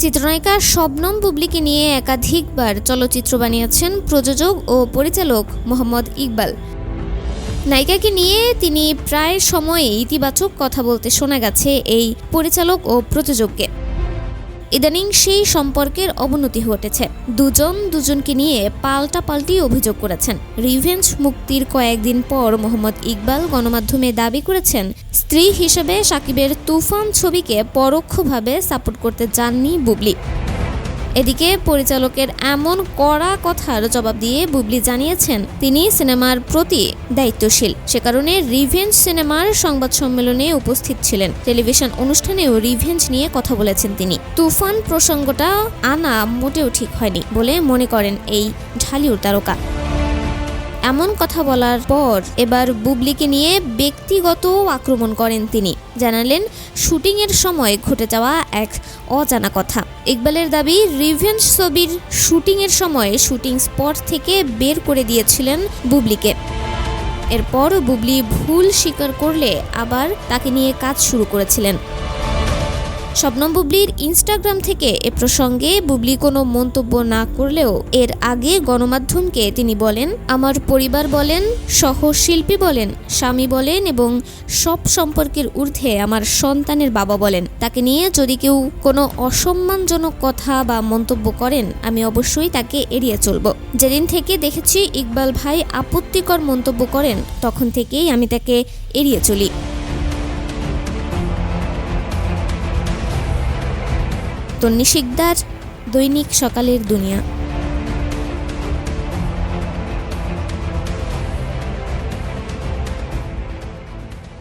চিত্রনায়িকা শবনম বুবলিকে নিয়ে একাধিকবার চলচ্চিত্র বানিয়েছেন প্রযোজক ও পরিচালক মোহাম্মদ ইকবাল। নায়িকাকে নিয়ে তিনি প্রায় সময়ে ইতিবাচক কথা বলতে শোনা গেছে এই পরিচালক ও প্রযোজককে। ইদানিং সেই সম্পর্কের অবনতি ঘটেছে। দুজন দুজনকে নিয়ে পাল্টা পাল্টি অভিযোগ করেছেন। রিভেঞ্জ মুক্তির কয়েকদিন পর মোহাম্মদ ইকবাল গণমাধ্যমে দাবি করেছেন, স্ত্রী হিসেবে সাকিবের তুফান ছবিকে পরোক্ষভাবে সাপোর্ট করতে যাননি বুবলি। এদিকে পরিচালকের এমন কড়া কথার জবাব দিয়ে বুবলি জানিয়েছেন, তিনি সিনেমার প্রতি দায়িত্বশীল। সে কারণে রিভেঞ্জ সিনেমার সংবাদ সম্মেলনে উপস্থিত ছিলেন। টেলিভিশন অনুষ্ঠানেও রিভেঞ্জ নিয়ে কথা বলেছেন তিনি। তুফান প্রসঙ্গটা আনা মোটেও ঠিক হয়নি বলে মনে করেন এই ঢালিউড তারকা। এমন কথা বলার পর এবার বুবলিকে নিয়ে ব্যক্তিগত আক্রমণ করেন তিনি। জানালেন, শুটিংয়ের সময় ঘটে যাওয়া এক অজানা কথা। ইকবালের দাবি, রিভেঞ্জ ছবির শুটিংয়ের সময় শুটিং স্পট থেকে বের করে দিয়েছিলেন বুবলিকে। এরপর বুবলি ভুল স্বীকার করলে আবার তাকে নিয়ে কাজ শুরু করেছিলেন। শবনম বুবলির ইনস্টাগ্রাম থেকে এ প্রসঙ্গে বুবলি কোনো মন্তব্য না করলেও এর আগে গণমাধ্যমকে তিনি বলেন, আমার পরিবার বলেন, সহশিল্পী বলেন, স্বামী বলেন এবং সব সম্পর্কের ঊর্ধ্বে আমার সন্তানের বাবা বলেন। তাকে নিয়ে যদি কেউ কোনো অসম্মানজনক কথা বা মন্তব্য করেন, আমি অবশ্যই তাকে এড়িয়ে চলব। যেদিন থেকে দেখেছি ইকবাল ভাই আপত্তিকর মন্তব্য করেন, তখন থেকেই আমি তাকে এড়িয়ে চলি। তন্নি শিকদার দৈনিক সকালের দুনিয়া।